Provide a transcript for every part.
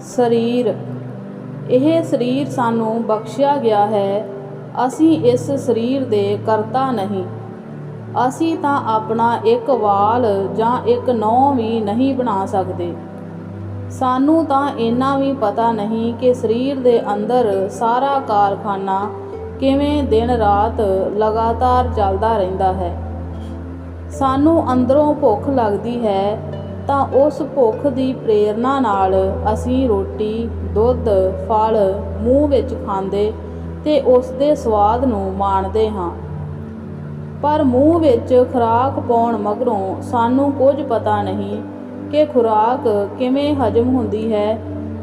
ਸਰੀਰ। ਇਹ ਸਰੀਰ ਸਾਨੂੰ ਬਖਸ਼ਿਆ ਗਿਆ ਹੈ। ਅਸੀਂ ਇਸ ਸਰੀਰ ਦੇ ਕਰਤਾ ਨਹੀਂ। ਅਸੀਂ ਤਾਂ ਆਪਣਾ ਇੱਕ ਵਾਲ ਜਾਂ ਇੱਕ ਨਹੁੰ ਵੀ ਨਹੀਂ ਬਣਾ ਸਕਦੇ। ਸਾਨੂੰ ਤਾਂ ਇੰਨਾ ਵੀ ਪਤਾ ਨਹੀਂ ਕਿ ਸਰੀਰ ਦੇ ਅੰਦਰ ਸਾਰਾ ਕਾਰਖਾਨਾ ਕਿਵੇਂ ਦਿਨ ਰਾਤ ਲਗਾਤਾਰ ਚੱਲਦਾ ਰਹਿੰਦਾ ਹੈ। ਸਾਨੂੰ ਅੰਦਰੋਂ ਭੁੱਖ ਲੱਗਦੀ ਹੈ ਤਾਂ ਉਸ ਭੁੱਖ ਦੀ ਪ੍ਰੇਰਣਾ ਨਾਲ ਅਸੀਂ ਰੋਟੀ, ਦੁੱਧ, ਫਲ ਮੂੰਹ ਵਿੱਚ ਖਾਂਦੇ ਤੇ ਉਸ ਦੇ ਸਵਾਦ ਨੂੰ ਮਾਣਦੇ ਹਾਂ। ਪਰ ਮੂੰਹ ਵਿੱਚ ਖੁਰਾਕ ਪਾਉਣ ਮਗਰੋਂ ਸਾਨੂੰ ਕੁਝ ਪਤਾ ਨਹੀਂ ਕਿ ਖੁਰਾਕ ਕਿਵੇਂ ਹਜਮ ਹੁੰਦੀ ਹੈ,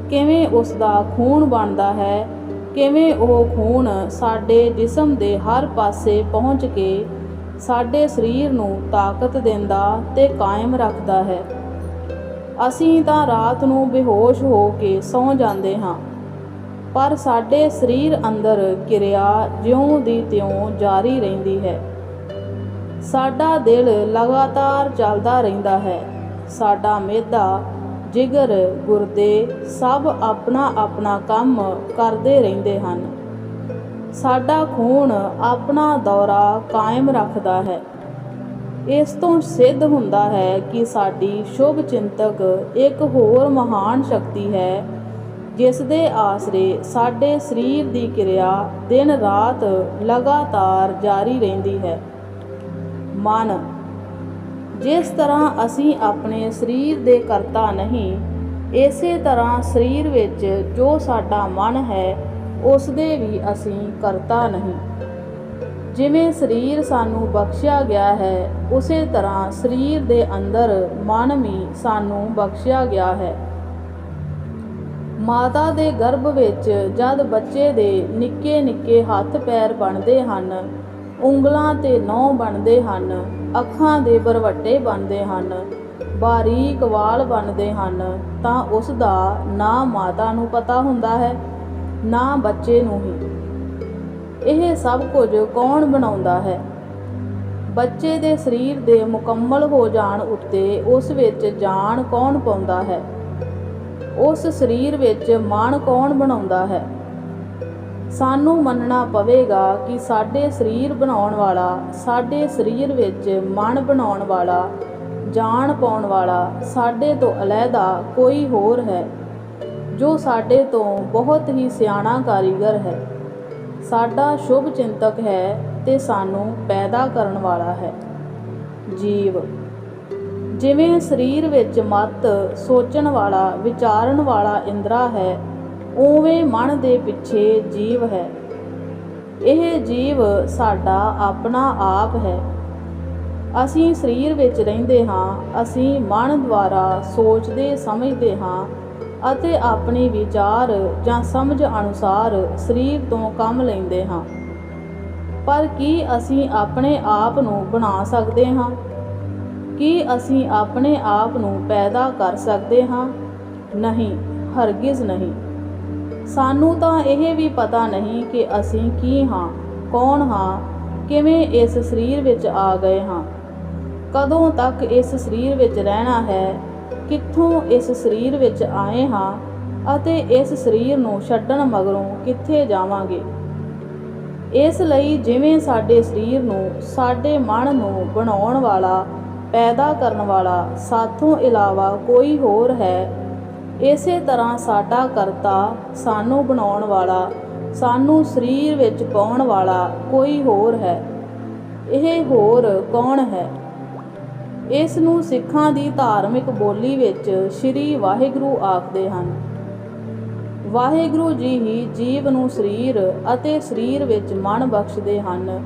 ਕਿਵੇਂ ਉਸ ਦਾ ਖੂਨ ਬਣਦਾ ਹੈ, ਕਿਵੇਂ ਉਹ ਖੂਨ ਸਾਡੇ ਜਿਸਮ ਦੇ ਹਰ ਪਾਸੇ ਪਹੁੰਚ ਕੇ ਸਾਡੇ ਸਰੀਰ ਨੂੰ ਤਾਕਤ ਦਿੰਦਾ ਤੇ ਕਾਇਮ ਰੱਖਦਾ ਹੈ। ਅਸੀਂ ਤਾਂ ਰਾਤ ਨੂੰ ਬੇਹੋਸ਼ ਹੋ ਕੇ ਸੌਂ ਜਾਂਦੇ ਹਾਂ। ਪਰ ਸਾਡੇ ਸਰੀਰ ਅੰਦਰ ਕਿਰਿਆ ਜਿਉਂ ਦੀ ਤਿਉਂ ਜਾਰੀ ਰਹਿੰਦੀ ਹੈ। ਸਾਡਾ ਦਿਲ ਲਗਾਤਾਰ ਚੱਲਦਾ ਰਹਿੰਦਾ ਹੈ। ਸਾਡਾ ਮਿਹਦਾ ਜਿਗਰ, ਗੁਰਦੇ ਸਭ ਆਪਣਾ ਆਪਣਾ ਕੰਮ ਕਰਦੇ ਰਹਿੰਦੇ ਹਨ। ਸਾਡਾ ਖੂਨ ਆਪਣਾ ਦੌਰਾ ਕਾਇਮ ਰੱਖਦਾ ਹੈ। ਇਸ ਤੋਂ ਸਿੱਧ ਹੁੰਦਾ ਹੈ ਕਿ ਸਾਡੀ ਸ਼ੁਭ ਚਿੰਤਕ ਇੱਕ ਹੋਰ ਮਹਾਨ ਸ਼ਕਤੀ ਹੈ, ਜਿਸ ਦੇ ਆਸਰੇ ਸਾਡੇ ਸਰੀਰ ਦੀ ਕਿਰਿਆ ਦਿਨ ਰਾਤ ਲਗਾਤਾਰ ਜਾਰੀ ਰਹਿੰਦੀ ਹੈ। ਮਨ, ਜਿਸ ਤਰ੍ਹਾਂ ਅਸੀਂ ਆਪਣੇ ਸਰੀਰ ਦੇ ਕਰਤਾ ਨਹੀਂ, ਇਸੇ ਤਰ੍ਹਾਂ ਸਰੀਰ ਵਿੱਚ ਜੋ ਸਾਡਾ ਮਨ ਹੈ ਉਸ ਦੇ ਵੀ ਅਸੀਂ ਕਰਤਾ ਨਹੀਂ। ਜਿਵੇਂ ਸਰੀਰ ਸਾਨੂੰ ਬਖਸ਼ਿਆ ਗਿਆ ਹੈ, ਉਸੇ ਤਰ੍ਹਾਂ ਸਰੀਰ ਦੇ ਅੰਦਰ ਮਨ ਵੀ ਸਾਨੂੰ ਬਖਸ਼ਿਆ ਗਿਆ ਹੈ। ਮਾਤਾ ਦੇ ਗਰਭ ਵਿੱਚ ਜਦ ਬੱਚੇ ਦੇ ਨਿੱਕੇ ਨਿੱਕੇ ਹੱਥ ਪੈਰ ਬਣਦੇ ਹਨ, ਉਂਗਲਾਂ ਤੇ ਨਹੁੰ ਬਣਦੇ ਹਨ, ਅੱਖਾਂ ਦੇ ਬਰਵੱਟੇ ਬਣਦੇ ਹਨ, ਬਾਰੀਕ ਵਾਲ ਬਣਦੇ ਹਨ, ਤਾਂ ਉਸ ਦਾ ਨਾ ਮਾਤਾ ਨੂੰ ਪਤਾ ਹੁੰਦਾ ਹੈ, ਨਾ ਬੱਚੇ ਨੂੰ ਹੀ। ਇਹ ਸਭ ਕੁਝ ਕੌਣ ਬਣਾਉਂਦਾ ਹੈ? ਬੱਚੇ ਦੇ ਸਰੀਰ ਦੇ ਮੁਕੰਮਲ ਹੋ ਜਾਣ ਉੱਤੇ ਉਸ ਵਿੱਚ ਜਾਨ ਕੌਣ ਪਾਉਂਦਾ ਹੈ? ਉਸ ਸਰੀਰ ਵਿੱਚ ਮਨ ਕੌਣ ਬਣਾਉਂਦਾ ਹੈ? ਸਾਨੂੰ ਮੰਨਣਾ ਪਵੇਗਾ ਕਿ ਸਾਡੇ ਸਰੀਰ ਬਣਾਉਣ ਵਾਲਾ, ਸਾਡੇ ਸਰੀਰ ਵਿੱਚ ਮਨ ਬਣਾਉਣ ਵਾਲਾ, ਜਾਨ ਪਾਉਣ ਵਾਲਾ ਸਾਡੇ ਤੋਂ ਅਲੱਗਾ ਕੋਈ ਹੋਰ ਹੈ, ਜੋ ਸਾਡੇ ਤੋਂ ਬਹੁਤ ਹੀ ਸਿਆਣਾ ਕਾਰੀਗਰ ਹੈ। ਸਾਡਾ ਸ਼ੁਭ ਚਿੰਤਕ ਹੈ ਤੇ ਸਾਨੂੰ ਪੈਦਾ ਕਰਨ ਵਾਲਾ ਹੈ। ਜੀਵ। ਜਿਵੇਂ ਸਰੀਰ ਵਿੱਚ ਮਤ ਸੋਚਣ ਵਾਲਾ, ਵਿਚਾਰਨ ਵਾਲਾ ਇੰਦਰਾ ਹੈ, ਉਵੇਂ ਮਨ ਦੇ ਪਿੱਛੇ ਜੀਵ ਹੈ। ਇਹ ਜੀਵ ਸਾਡਾ ਆਪਣਾ ਆਪ ਹੈ। ਅਸੀਂ ਸਰੀਰ ਵਿੱਚ ਰਹਿੰਦੇ ਹਾਂ, ਅਸੀਂ ਮਨ ਦੁਆਰਾ ਸੋਚਦੇ, ਸਮਝਦੇ ਹਾਂ ਅਤੇ ਆਪਣੀ ਵਿਚਾਰ ਜਾਂ ਸਮਝ ਅਨੁਸਾਰ ਸਰੀਰ ਤੋਂ ਕੰਮ ਲੈਂਦੇ ਹਾਂ। ਪਰ ਕੀ ਅਸੀਂ ਆਪਣੇ ਆਪ ਨੂੰ ਬਣਾ ਸਕਦੇ ਹਾਂ? ਕੀ ਅਸੀਂ ਆਪਣੇ ਆਪ ਨੂੰ ਪੈਦਾ ਕਰ ਸਕਦੇ ਹਾਂ? ਨਹੀਂ, ਹਰਗਿਜ਼ ਨਹੀਂ। ਸਾਨੂੰ ਤਾਂ ਇਹ ਵੀ ਪਤਾ ਨਹੀਂ ਕਿ ਅਸੀਂ ਕੀ ਹਾਂ, ਕੌਣ ਹਾਂ, ਕਿਵੇਂ ਇਸ ਸਰੀਰ ਵਿੱਚ ਆ ਗਏ ਹਾਂ। ਕਦੋਂ ਤੱਕ ਇਸ ਸਰੀਰ ਵਿੱਚ ਰਹਿਣਾ ਹੈ ਕਿੱਥੋਂ ਇਸ ਸਰੀਰ ਵਿੱਚ ਆਏ ਹਾਂ ਅਤੇ ਇਸ ਸਰੀਰ ਨੂੰ ਛੱਡਣ ਮਗਰੋਂ ਕਿੱਥੇ ਜਾਵਾਂਗੇ? ਇਸ ਲਈ ਜਿਵੇਂ ਸਾਡੇ ਸਰੀਰ ਨੂੰ ਸਾਡੇ ਮਨ ਨੂੰ ਬਣਾਉਣ ਵਾਲਾ, ਪੈਦਾ ਕਰਨ ਵਾਲਾ ਸਾਥੋਂ ਇਲਾਵਾ ਕੋਈ ਹੋਰ ਹੈ, ਇਸੇ ਤਰ੍ਹਾਂ ਸਾਡਾ ਕਰਤਾ ਸਾਨੂੰ ਬਣਾਉਣ ਵਾਲਾ, ਸਾਨੂੰ ਸਰੀਰ ਵਿੱਚ ਪਾਉਣ ਵਾਲਾ ਕੋਈ ਹੋਰ ਹੈ। ਇਹ ਹੋਰ ਕੌਣ ਹੈ? ਇਸ ਨੂੰ ਸਿੱਖਾਂ ਦੀ ਧਾਰਮਿਕ ਬੋਲੀ ਵਿੱਚ ਸ੍ਰੀ ਵਾਹਿਗੁਰੂ ਆਖਦੇ ਹਨ। ਵਾਹਿਗੁਰੂ ਜੀ ਹੀ ਜੀਵ ਨੂੰ ਸਰੀਰ ਅਤੇ ਸਰੀਰ ਵਿੱਚ ਮਨ ਬਖਸ਼ਦੇ ਹਨ।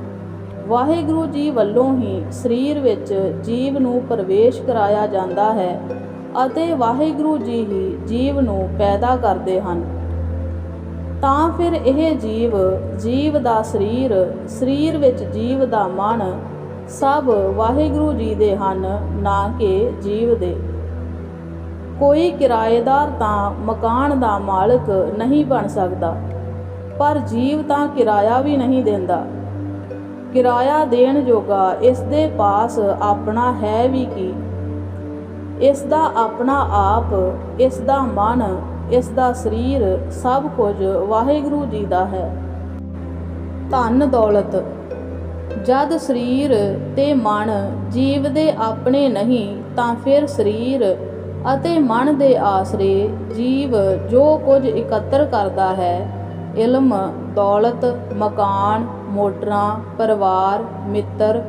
ਵਾਹਿਗੁਰੂ ਜੀ ਵੱਲੋਂ ਹੀ ਸਰੀਰ ਵਿੱਚ ਜੀਵ ਨੂੰ ਪ੍ਰਵੇਸ਼ ਕਰਾਇਆ ਜਾਂਦਾ ਹੈ ਅਤੇ ਵਾਹਿਗੁਰੂ ਜੀ ਹੀ ਜੀਵ ਨੂੰ ਪੈਦਾ ਕਰਦੇ ਹਨ। ਤਾਂ ਫਿਰ ਇਹ ਜੀਵ ਜੀਵ ਦਾ ਸਰੀਰ ਸਰੀਰ ਵਿੱਚ ਜੀਵ ਦਾ ਮਨ ਸਭ ਵਾਹਿਗੁਰੂ ਜੀ ਦੇ ਹਨ, ਨਾ ਕਿ ਜੀਵ ਦੇ। ਕੋਈ ਕਿਰਾਏਦਾਰ ਤਾਂ ਮਕਾਨ ਦਾ ਮਾਲਕ ਨਹੀਂ ਬਣ ਸਕਦਾ, ਪਰ ਜੀਵ ਤਾਂ ਕਿਰਾਇਆ ਵੀ ਨਹੀਂ ਦਿੰਦਾ। ਕਿਰਾਇਆ ਦੇਣ ਜੋਗਾ ਇਸ ਦੇ ਪਾਸ ਆਪਣਾ ਹੈ ਵੀ ਕੀ? ਇਸ ਦਾ ਆਪਣਾ ਆਪ, ਇਸ ਦਾ ਮਨ, ਇਸ ਦਾ ਸਰੀਰ ਸਭ ਕੁਝ ਵਾਹਿਗੁਰੂ ਜੀ ਦਾ ਹੈ। ਧਨ ਦੌਲਤ। ਜਦ ਸਰੀਰ ਤੇ ਮਨ ਜੀਵ ਦੇ ਆਪਣੇ ਨਹੀਂ, ਤਾਂ ਫਿਰ ਸਰੀਰ ਅਤੇ ਮਨ ਦੇ ਆਸਰੇ ਜੀਵ ਜੋ ਕੁਝ ਇਕੱਤਰ ਕਰਦਾ ਹੈ, ਇਲਮ, ਦੌਲਤ, ਮਕਾਨ, ਮੋਟਰਾਂ, ਪਰਿਵਾਰ, ਮਿੱਤਰ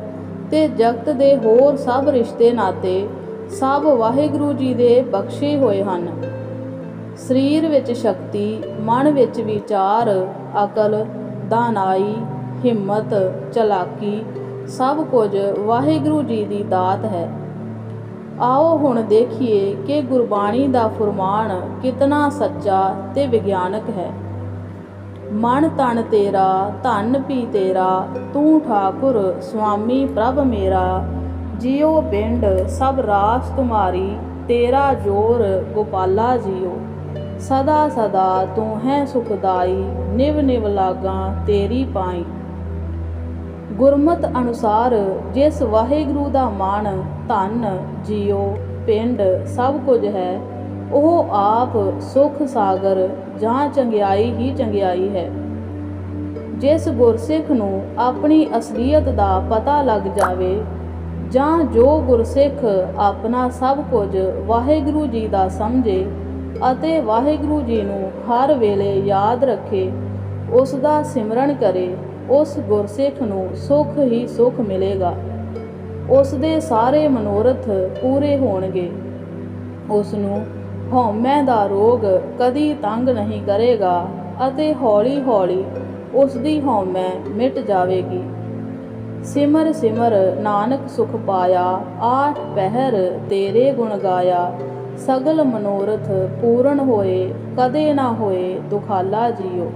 ਤੇ ਜਗਤ ਦੇ ਹੋਰ ਸਭ ਰਿਸ਼ਤੇ ਨਾਤੇ ਸਭ ਵਾਹਿਗੁਰੂ ਜੀ ਦੇ ਬਖਸ਼ੇ ਹੋਏ ਹਨ। ਸਰੀਰ ਵਿੱਚ ਸ਼ਕਤੀ, ਮਨ ਵਿੱਚ ਵਿਚਾਰ, ਅਕਲ, ਦਾਨਾਈ ਹਿੰਮਤ, ਚਲਾਕੀ, ਸਭ ਕੁਝ ਵਾਹਿਗੁਰੂ ਜੀ ਦੀ ਦਾਤ ਹੈ। ਆਓ ਹੁਣ ਦੇਖੀਏ ਕਿ ਗੁਰਬਾਣੀ ਦਾ ਫੁਰਮਾਨ ਕਿਤਨਾ ਸੱਚਾ ਤੇ ਵਿਗਿਆਨਕ ਹੈ। ਮਨ ਤਨ ਤੇਰਾ, ਧਨ ਪੀ ਤੇਰਾ, ਤੂੰ ਠਾਕੁਰ, ਸੁਆਮੀ ਪ੍ਰਭ ਮੇਰਾ। ਜਿਉ ਪਿੰਡ ਸਭ ਰਾਸ ਤੁਮਾਰੀ, ਤੇਰਾ ਜੋਰ ਗੋਪਾਲਾ ਜੀਓ। ਸਦਾ ਸਦਾ ਤੂੰ ਹੈ ਸੁਖਦਾਈ, ਨਿਵ ਨਿਵ ਲਾਗਾਂ ਤੇਰੀ ਪਾਈ। ਗੁਰਮਤ ਅਨੁਸਾਰ ਜਿਸ ਵਾਹਿਗੁਰੂ ਦਾ ਮਨ ਧਨ, ਜੀਉ, ਪਿੰਡ ਸਭ ਕੁਝ ਹੈ, ਉਹ ਆਪ ਸੁਖ ਸਾਗਰ ਜਾਂ ਚੰਗਿਆਈ ਹੀ ਚੰਗਿਆਈ ਹੈ। ਜਿਸ ਗੁਰਸਿੱਖ ਨੂੰ ਆਪਣੀ ਅਸਲੀਅਤ ਦਾ ਪਤਾ ਲੱਗ ਜਾਵੇ ਜਾਂ ਜੋ ਗੁਰਸਿੱਖ ਆਪਣਾ ਸਭ ਕੁਝ ਵਾਹਿਗੁਰੂ ਜੀ ਦਾ ਸਮਝੇ ਅਤੇ ਵਾਹਿਗੁਰੂ ਜੀ ਨੂੰ ਹਰ ਵੇਲੇ ਯਾਦ ਰੱਖੇ, ਉਸ ਦਾ ਸਿਮਰਨ ਕਰੇ ਉਸ ਗੁਰਸਿੱਖ ਨੂੰ ਸੁਖ ਹੀ ਸੁਖ ਮਿਲੇਗਾ। ਉਸ ਦੇ ਸਾਰੇ ਮਨੋਰਥ ਪੂਰੇ ਹੋਣਗੇ। ਉਸ ਨੂੰ ਹਉਮੈ ਦਾ ਰੋਗ ਕਦੀ ਤੰਗ ਨਹੀਂ ਕਰੇਗਾ ਅਤੇ ਹੌਲੀ-ਹੌਲੀ ਉਸ ਦੀ ਹਉਮੈ ਮਿਟ ਜਾਵੇਗੀ। ਸਿਮਰ ਸਿਮਰ ਨਾਨਕ ਸੁਖ ਪਾਇਆ, ਆਠ ਪਹਿਰ ਤੇਰੇ ਗੁਣ ਗਾਇਆ। ਸਗਲ ਮਨੋਰਥ ਪੂਰਨ ਹੋਏ, ਕਦੇ ਨਾ ਹੋਏ ਦੁਖਾਲਾ ਜੀਓ।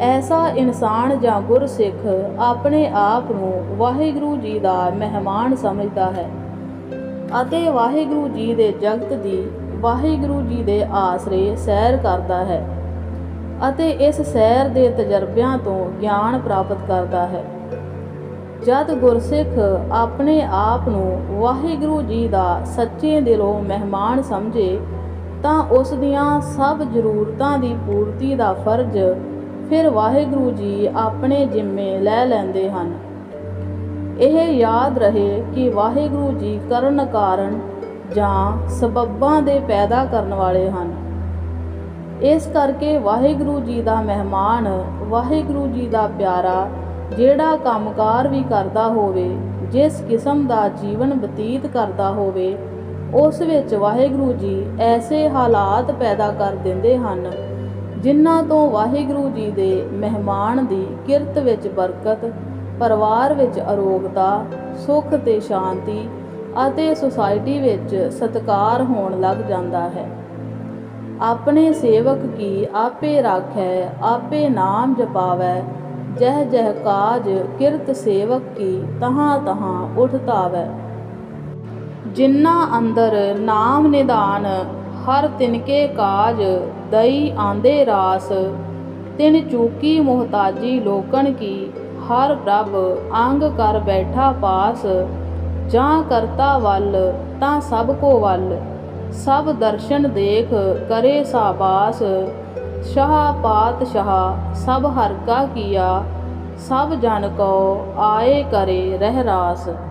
ਐਸਾ ਇਨਸਾਨ ਜਾਂ ਗੁਰਸਿੱਖ ਆਪਣੇ ਆਪ ਨੂੰ ਵਾਹਿਗੁਰੂ ਜੀ ਦਾ ਮਹਿਮਾਨ ਸਮਝਦਾ ਹੈ ਅਤੇ ਵਾਹਿਗੁਰੂ ਜੀ ਦੇ ਜਗਤ ਦੀ ਵਾਹਿਗੁਰੂ ਜੀ ਦੇ ਆਸਰੇ ਸੈਰ ਕਰਦਾ ਹੈ ਅਤੇ ਇਸ ਸੈਰ ਦੇ ਤਜਰਬਿਆਂ ਤੋਂ ਗਿਆਨ ਪ੍ਰਾਪਤ ਕਰਦਾ ਹੈ। ਜਦ ਗੁਰਸਿੱਖ ਆਪਣੇ ਆਪ ਨੂੰ ਵਾਹਿਗੁਰੂ ਜੀ ਦਾ ਸੱਚੇ ਦਿਲੋਂ ਮਹਿਮਾਨ ਸਮਝੇ ਤਾਂ ਉਸ ਦੀਆਂ ਸਭ ਜ਼ਰੂਰਤਾਂ ਦੀ ਪੂਰਤੀ ਦਾ ਫਰਜ਼ ਫਿਰ ਵਾਹਿਗੁਰੂ ਜੀ ਆਪਣੇ ਜਿੰਮੇ ਲੈ ਲੈਂਦੇ ਹਨ। ਇਹ ਯਾਦ ਰਹੇ ਕਿ ਵਾਹਿਗੁਰੂ ਜੀ ਕਰਨ ਕਾਰਨ ਜਾਂ ਸਬੱਬਾਂ ਦੇ ਪੈਦਾ ਕਰਨ ਵਾਲੇ ਹਨ। ਇਸ ਕਰਕੇ ਵਾਹਿਗੁਰੂ ਜੀ ਦਾ ਮਹਿਮਾਨ, ਵਾਹਿਗੁਰੂ ਜੀ ਦਾ ਪਿਆਰਾ ਜਿਹੜਾ ਕੰਮਕਾਰ ਵੀ ਕਰਦਾ ਹੋਵੇ, ਜਿਸ ਕਿਸਮ ਦਾ ਜੀਵਨ ਬਤੀਤ ਕਰਦਾ ਹੋਵੇ, ਉਸ ਵਿੱਚ ਵਾਹਿਗੁਰੂ ਜੀ ਐਸੇ ਹਾਲਾਤ ਪੈਦਾ ਕਰ ਦਿੰਦੇ ਹਨ ਜਿਨ੍ਹਾਂ ਤੋਂ ਵਾਹਿਗੁਰੂ ਜੀ ਦੇ ਮਹਿਮਾਨ ਦੀ ਕਿਰਤ ਵਿੱਚ ਬਰਕਤ, ਪਰਿਵਾਰ ਵਿੱਚ ਅਰੋਗਤਾ, ਸੁੱਖ ਤੇ ਸ਼ਾਂਤੀ ਅਤੇ ਸੁਸਾਇਟੀ ਵਿੱਚ ਸਤਕਾਰ ਹੋਣ ਲੱਗ ਜਾਂਦਾ ਹੈ। ਆਪਣੇ ਸੇਵਕ ਕੀ ਆਪੇ ਰਾਖੈ, ਆਪੇ ਨਾਮ ਜਪਾਵੈ, ਜਹ ਜਹ ਕਾਜ ਕਿਰਤ ਸੇਵਕ ਕੀ ਤਹਾਂ ਤਹਾਂ ਉਠਤਾਵੈ ਜਿਨ੍ਹਾਂ ਅੰਦਰ ਨਾਮ ਨਿਦਾਨ ਹਰ ਤਿਨਕੇ ਕਾਜ ਦਈ ਆਂਦੇ ਰਾਸ, ਤਿਨ ਚੂਕੀ ਮੁਹਤਾਜੀ ਲੋਕਣ ਕੀ, ਹਰ ਪ੍ਰਭ ਅੰਗ ਕਰ ਬੈਠਾ ਪਾਸ, ਜਾਂ ਕਰਤਾ ਵੱਲ ਤਾਂ ਸਭ ਕੋ ਵੱਲ, ਸਭ ਦਰਸ਼ਨ ਦੇਖ ਕਰੇ ਸਾਬਾਸ, ਸ਼ਾਹ ਪਾਤ ਸ਼ਾਹ ਸਭ ਹਰ ਕਾ ਕੀਆ, ਸਭ ਜਨ ਕੋ ਆਏ ਕਰੇ ਰਹਿ ਰਾਸ